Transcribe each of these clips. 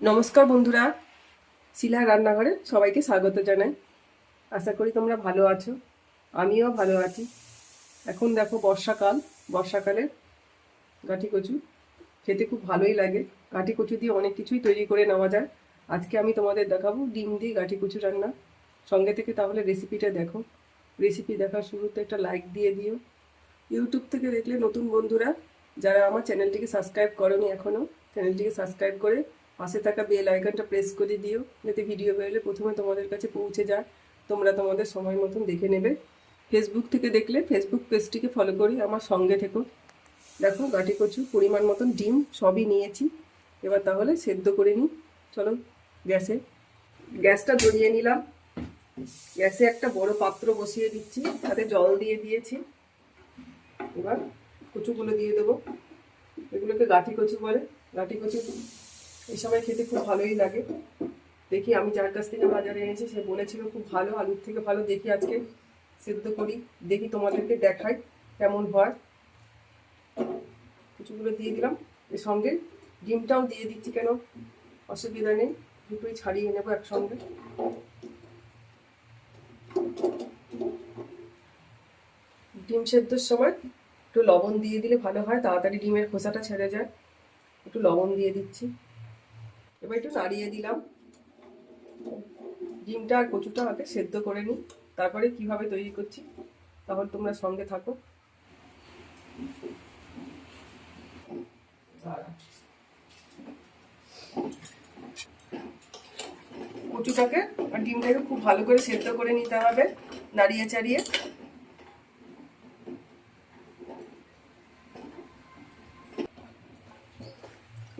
নমস্কার বন্ধুরা, শিলা রান্নাঘরে সবাইকে স্বাগত জানাই। আশা করি তোমরা ভালো আছো, আমিও ভালো আছি। এখন দেখো বর্ষাকাল, বর্ষাকালে গাঠি কচু খেতে খুব ভালোই লাগে। গাঠি কচু দিয়ে অনেক কিছুই তৈরি করে নেওয়া যায়। আজকে আমি তোমাদের দেখাবো ডিম দিয়ে গাঠি কচু রান্না। সঙ্গে থেকে তাহলে রেসিপিটা দেখো। রেসিপি দেখার শুরুতে একটা লাইক দিয়ে দিও। ইউটিউব থেকে দেখলে নতুন বন্ধুরা, যারা আমার চ্যানেলটিকে সাবস্ক্রাইব করনি এখনও চ্যানেলটিকে সাবস্ক্রাইব করে পাশে থাকা বেল আইকনটা প্রেস করে দিও। যাতে ভিডিও বেরোলে প্রথমে তোমাদের কাছে পৌঁছে যায়। তোমরা তোমাদের সময় মতন দেখে নেবে। ফেসবুক থেকে দেখলে ফেসবুক পেজটিকে ফলো করি আমার সঙ্গে থেকো। দেখো, গাটি কচু, পরিমাণ মতন ডিম সবই নিয়েছি। এবার তাহলে সেদ্ধ করে নিই। চলো, গ্যাসে। গ্যাসটা জড়িয়ে নিলাম। গ্যাসে একটা বড় পাত্র বসিয়ে দিচ্ছি। তাতে জল দিয়ে দিয়েছি। এবার কচুগুলো দিয়ে দেবো। এগুলোকে গাঠি কচু বলে। গাঠি কচু এই সময় খেতে খুব ভালোই লাগে। দেখি আমি যার কাছ থেকে বাজারে এনেছি, সে বলেছিল খুব ভালো আলুর থেকে ভালো, দেখি আজকে সেদ্ধ করি, দেখি তোমাদেরকে দেখাই কেমন হয়। কিছুগুলো দিয়ে দিলাম। এর সঙ্গে ডিমটাও দিয়ে দিচ্ছি কেন? অসুবিধা নেই, দুটোই ছাড়িয়ে নেব একসঙ্গে। ডিম সেদ্ধর সময় একটু লবণ দিয়ে দিলে ভালো হয়, তাড়াতাড়ি ডিমের খোসাটা ছেড়ে যায়। একটু লবণ দিয়ে দিচ্ছি। এবার একটু নাড়িয়ে দিলাম। ডিমটা আর কচুটা আগে সেদ্ধ করে নিই। তারপরে কীভাবে তৈরি করছি, তখন তোমরা সঙ্গে থাকো। কচুটাকে আর ডিমটাকে খুব ভালো করে সেদ্ধ করে নিতে হবে, নাড়িয়ে চাড়িয়ে।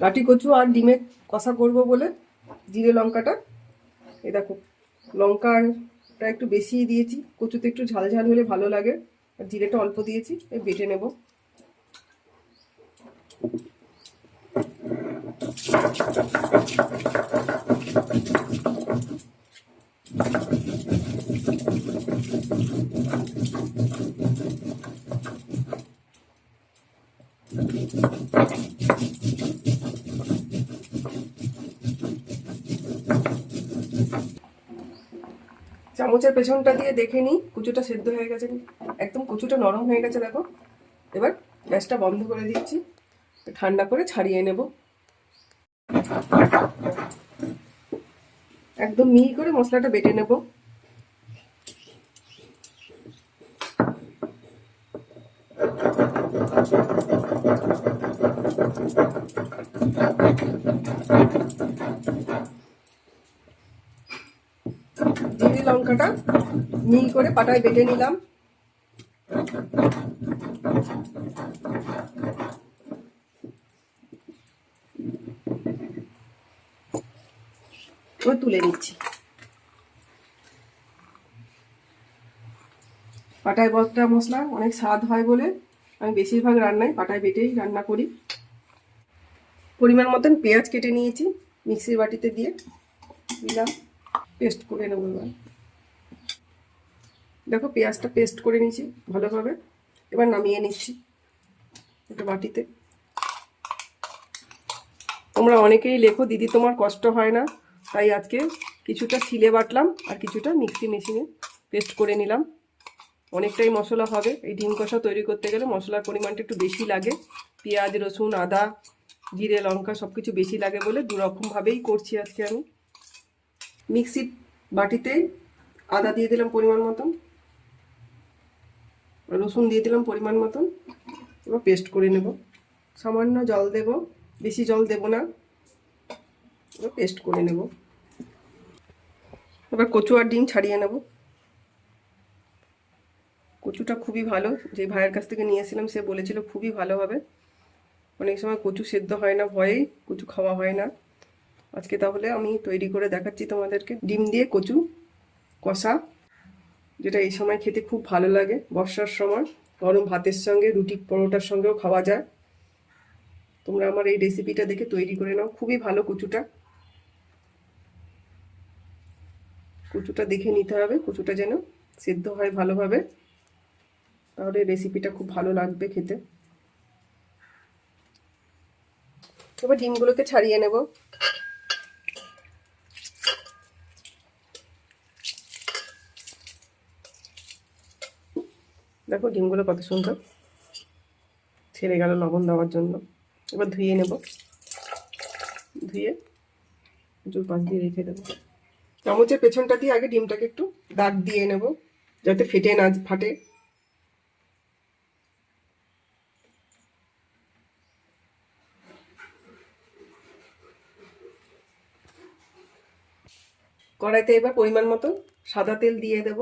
লাঠি কচু আর ডিমে কষা করব বলে জিরে লঙ্কাটা। এ দেখো, লঙ্কাটা একটু বেশি দিয়েছি, কচুতে একটু ঝাল ঝাল হলে ভালো লাগে। আর জিরেটা অল্প দিয়েছি, এই বেটে নেব। চামচের পেছনটা দিয়ে দেখে নিই, কুচুটা সেদ্ধ হয়ে গেছে একদম কুচুটা নরম হয়ে গেছে, দেখো। এবার গ্যাসটা বন্ধ করে দিচ্ছি, ঠান্ডা করে ছাড়িয়ে নেব। একদম মিহি করে মশলাটা বেটে নেব জিরে লঙ্কাটা মিহি করে পাটায় বেটে নিলাম। তুলে নিচ্ছি। পাটায় বটা মশলা অনেক স্বাদ হয় বলে আমি বেশিরভাগ রান্নায় পাটায় বেটেই রান্না করি। পরিমাণ মতন পেঁয়াজ কেটে নিয়েছি, মিক্সির বাটিতে দিয়ে দিলাম, পেস্ট করে নেব এবার। দেখো পেঁয়াজটা পেস্ট করে নিয়েছি ভালোভাবে। এবার নামিয়ে নিচ্ছি একটা বাটিতে। তোমরা অনেকেই লেখো, দিদি, তোমার কষ্ট হয় না? তাই আজকে কিছুটা শিলে বাটলাম আর কিছুটা মিক্সি মেশিনে পেস্ট করে নিলাম। অনেকটাই মশলা হবে। এই ডিম কষা তৈরি করতে গেলে মশলার পরিমাণটা একটু বেশি লাগে। পেঁয়াজ, রসুন, আদা, জিরে, লঙ্কা সব কিছু বেশি লাগে বলে দুরকমভাবেই করছি আজকে আমি। মিক্সির বাটিতে আদা দিয়ে দিলাম পরিমাণ মতন। রসুন দিয়ে দিলাম পরিমাণ মতন। এবার পেস্ট করে নেব। সামান্য জল দেব। বেশি জল দেব না। এবার পেস্ট করে নেব। এবার কচু আর ডিম ছাড়িয়ে নেব। কচুটা খুবই ভালো। যে ভাইয়ের কাছ থেকে নিয়েছিলাম সে বলেছিল খুবই ভালো হবে। অনেক সময় কচু সেদ্ধ হয় না, ভয়েই কচু খাওয়া হয় না। আজকে তাহলে আমি তৈরি করে দেখাচ্ছি তোমাদেরকে। ডিম দিয়ে কচু কষা। যেটা এই সময় খেতে খুব ভালো লাগে, বর্ষার সময়। গরম ভাতের সঙ্গে, রুটি পরোটার সঙ্গেও খাওয়া যায়। তোমরা আমার এই রেসিপিটা দেখে তৈরি করে নাও। খুবই ভালো কচুটা। কচুটা দেখে নিতে হবে। কচুটা যেন সেদ্ধ হয় ভালোভাবে। তাহলে রেসিপিটা খুব ভালো লাগবে খেতে। এবার ডিমগুলোকে ছাড়িয়ে নেব। দেখো ডিমগুলো কত সুন্দর। ছেড়ে গেল লবণ দেওয়ার জন্য। এবার ধুয়ে নেব। ধুয়ে জোর পাশ দিয়ে রেখে দেবো। চামচের পেছনটা দিয়ে আগে ডিমটাকে একটু দাগ দিয়ে নেব, যাতে ফেটে না ফাটে। কড়াইতে এবার পরিমাণ মতো সাদা তেল দিয়ে দেব।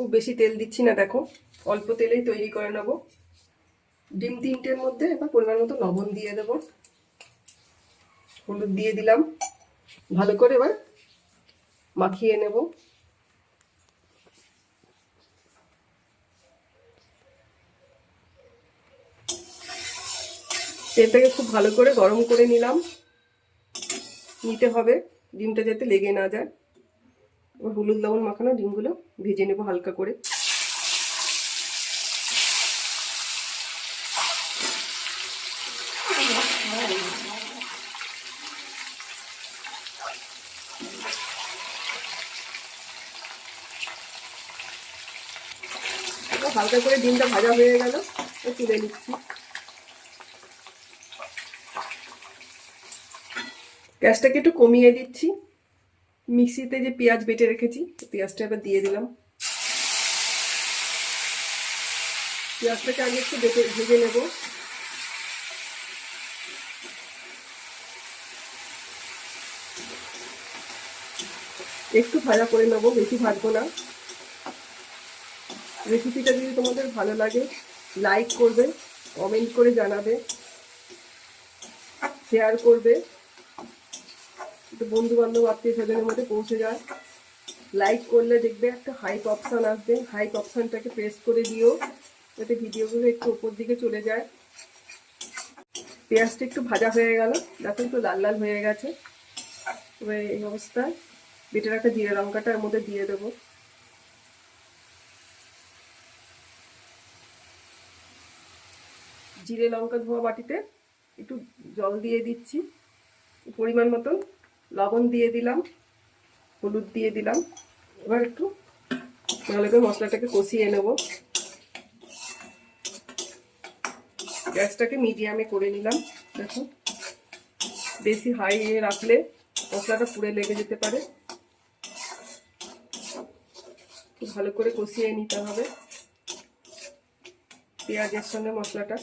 খুব বেশি তেল দিচ্ছি না, দেখো। অল্প তেলেই তৈরি করে নেব। ডিম তিনটের মধ্যে এবার পরিমাণ মতো লবণ দিয়ে দেব। হলুদ দিয়ে দিলাম। ভালো করে এবার মাখিয়ে নেব। তেলটাকে খুব ভালো করে গরম করে নিলাম। নিতে হবে। ডিমটা যাতে লেগে না যায়। এবার হলুদ লবণ মাখানো ডিমগুলো ভেজে নেব হালকা করে। হালকা করে ডিমটা ভাজা হয়ে গেল তুলে নিচ্ছি। গ্যাসটাকে একটু কমিয়ে দিচ্ছি। মিক্সিতে যে পেঁয়াজ বেটে রেখেছি, পেঁয়াজটা এবার দিয়ে দিলাম। পেঁয়াজটাকে আগে একটু বেটে, ভেজে নেব। একটু ভাজা করে নেব, বেশি ভাজবো না। রেসিপিটা যদি তোমাদের ভালো লাগে লাইক করবে কমেন্ট করে জানাবে শেয়ার করবে। বন্ধু বান্ধব আত্মীয় স্বজনের মধ্যে পৌঁছে যায়। লাইক করলে দেখবে একটা হাইপ অপশান আসবে। হাইপ অপশানটাকে প্রেস করে দিও। যাতে ভিডিওগুলো একটু ওপর দিকে চলে যায়। পেঁয়াজটা একটু ভাজা হয়ে গেল। দেখো একটু লাল লাল হয়ে গেছে। এবার এই অবস্থায় বেটে রাখা জিরে লঙ্কাটা এর মধ্যে দিয়ে দেবো। জিরে লঙ্কা ধোয়া বাটিতে একটু জল দিয়ে দিচ্ছি। পরিমাণ মতন। লবণ দিয়ে দিলাম, হলুদ দিয়ে দিলাম। এবার একটু ভালো করে মশলাটাকে কষিয়ে নেব। গ্যাসটাকে মিডিয়ামে করে নিলাম, দেখো। বেশি হাই রাখলে মশলাটা পুড়ে লেগে যেতে পারে। ভালো করে কষিয়ে নিতে হবে। পেঁয়াজের সঙ্গে মশলাটা।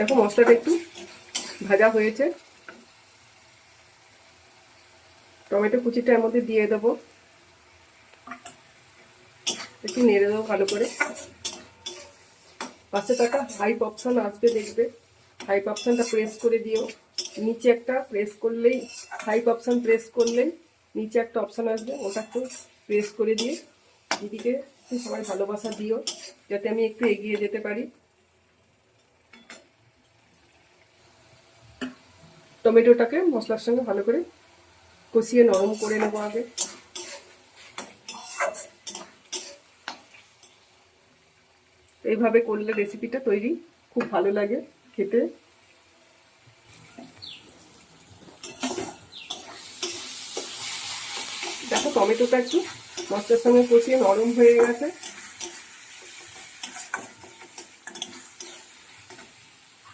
দেখো মশলাটা একটু ভাজা হয়েছে। টমেটো কুচিটা এর মধ্যে দিয়ে দেবো। একটু নেড়ে দেবো ভালো করে। পাশে টাকা হাইপ অপশান আসবে দেখবে। হাইপ অপশানটা প্রেস করে দিও। নিচে একটা প্রেস করলেই হাইপ অপশান প্রেস করলেই নিচে একটা অপশান আসবে। ওটা একটু প্রেস করে দিয়ে, দিদিকে সবাই ভালোবাসা দিও, যাতে আমি একটু এগিয়ে যেতে পারি। টমেটোটাকে মশলার সঙ্গে ভালো করে কষিয়ে নরম করে নেব আগে। এইভাবে করলে রেসিপিটা তৈরি খুব ভালো লাগে খেতে। দেখো টমেটোটা একটু মশলার সঙ্গে কষিয়ে নরম হয়ে গেছে।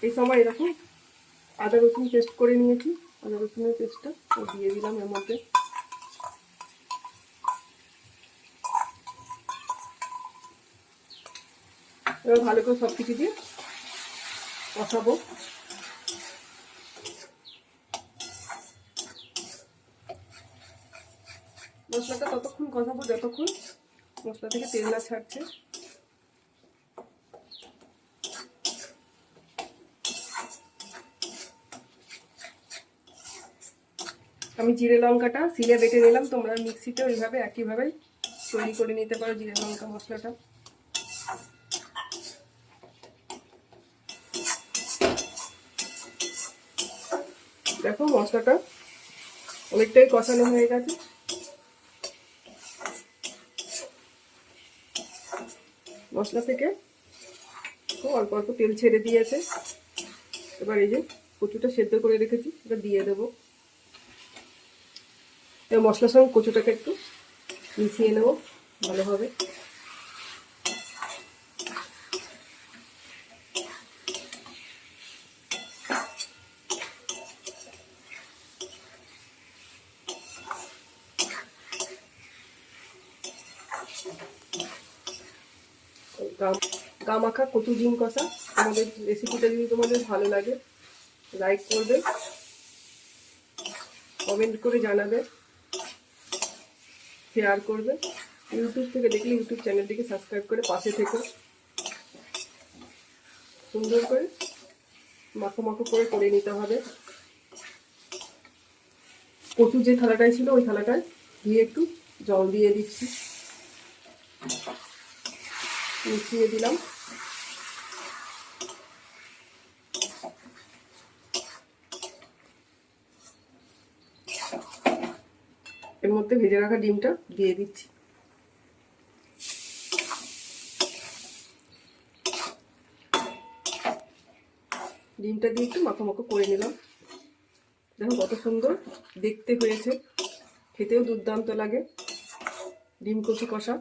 এই সময় এরকম আদা রসুন পেস্ট করে নিয়েছি। আদা রসুনের পেস্টটা দিয়ে দিলাম এর মধ্যে। এবার ভালো করে সব কিছু দিয়ে কষাবো। মশলাটা ততক্ষণ কষাবো, যতক্ষণ মশলা থেকে তেল না ছাড়ছে। আমি জিরে লঙ্কাটা সিলে বেটে নিলাম, তোমরা মিক্সিতে ওইভাবে একইভাবে তৈরি করে নিতে পারো জিরে লঙ্কা মশলাটা। দেখো মশলাটা অনেকটাই কষানো হয়ে গেছে। মশলা থেকে অল্প অল্প তেল ছেড়ে দিয়েছে। এবার এই যে কচুটা সেদ্ধ করে রেখেছি, এটা দিয়ে দেবো। এবার মশলার সঙ্গে কচুটাকে একটু মিশিয়ে নেব, ভালোভাবে। গা- গা মাখা কচু ডিম কষা। আমাদের রেসিপিটা যদি তোমাদের ভালো লাগে লাইক করবে কমেন্ট করে জানাবে। শেয়ার করবে। ইউটিউব থেকে দেখলে ইউটিউব চ্যানেলটিকে সাবস্ক্রাইব করে পাশে থেকে। সুন্দর করে মাখো মাখো করে করে নিতে হবে। কচু যে থালাটায় ছিল, ওই থালাটায় দিয়ে একটু জল দিয়ে দিচ্ছি। মিশিয়ে দিলাম। এর মধ্যে ভেজে রাখা ডিমটা দিয়ে দিচ্ছি। ডিমটা দিয়ে একটু মাখো করে নিলাম। দেখো কত সুন্দর দেখতে হয়েছে। খেতেও দুর্দান্ত লাগে ডিম কচি কষা।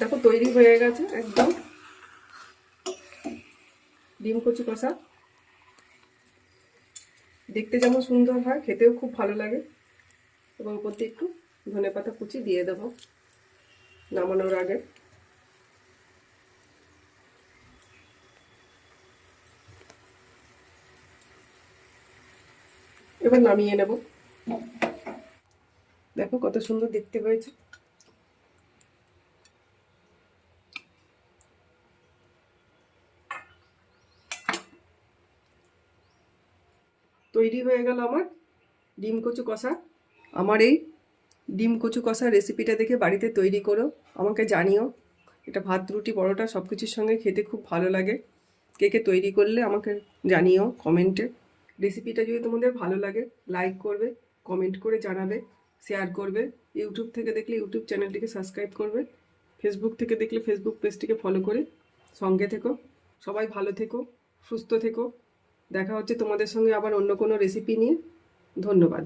দেখো তৈরি হয়ে গেছে একদম। ডিম কচি কষা। দেখতে যেমন সুন্দর হয়, খেতেও খুব ভালো লাগে। এবং উপর দিয়ে একটু ধনে পাতা কুচি দিয়ে দেব নামানোর আগে। এবার নামিয়ে নেব। দেখো কত সুন্দর দেখতে হয়েছে। তৈরি হয়ে গেল আমার ডিম কচু কষা। আমার এই ডিম কচু কষা রেসিপিটা দেখে বাড়িতে তৈরি করো, আমাকে জানিও। এটা ভাত, রুটি, পরোটা সব কিছুর সঙ্গে খেতে খুব ভালো লাগে। কে কে তৈরি করলে আমাকে জানিও কমেন্টে রেসিপিটা যদি তোমাদের ভালো লাগে লাইক করবে কমেন্ট করে জানাবে শেয়ার করবে। ইউটিউব থেকে দেখলে ইউটিউব চ্যানেলটিকে সাবস্ক্রাইব করবে। ফেসবুক থেকে দেখলে ফেসবুক পেজটিকে ফলো করে। সঙ্গে থেকো। সবাই ভালো থেকো, সুস্থ থেকো। দেখা হচ্ছে তোমাদের সঙ্গে আবার অন্য কোনো রেসিপি নিয়ে। ধন্যবাদ।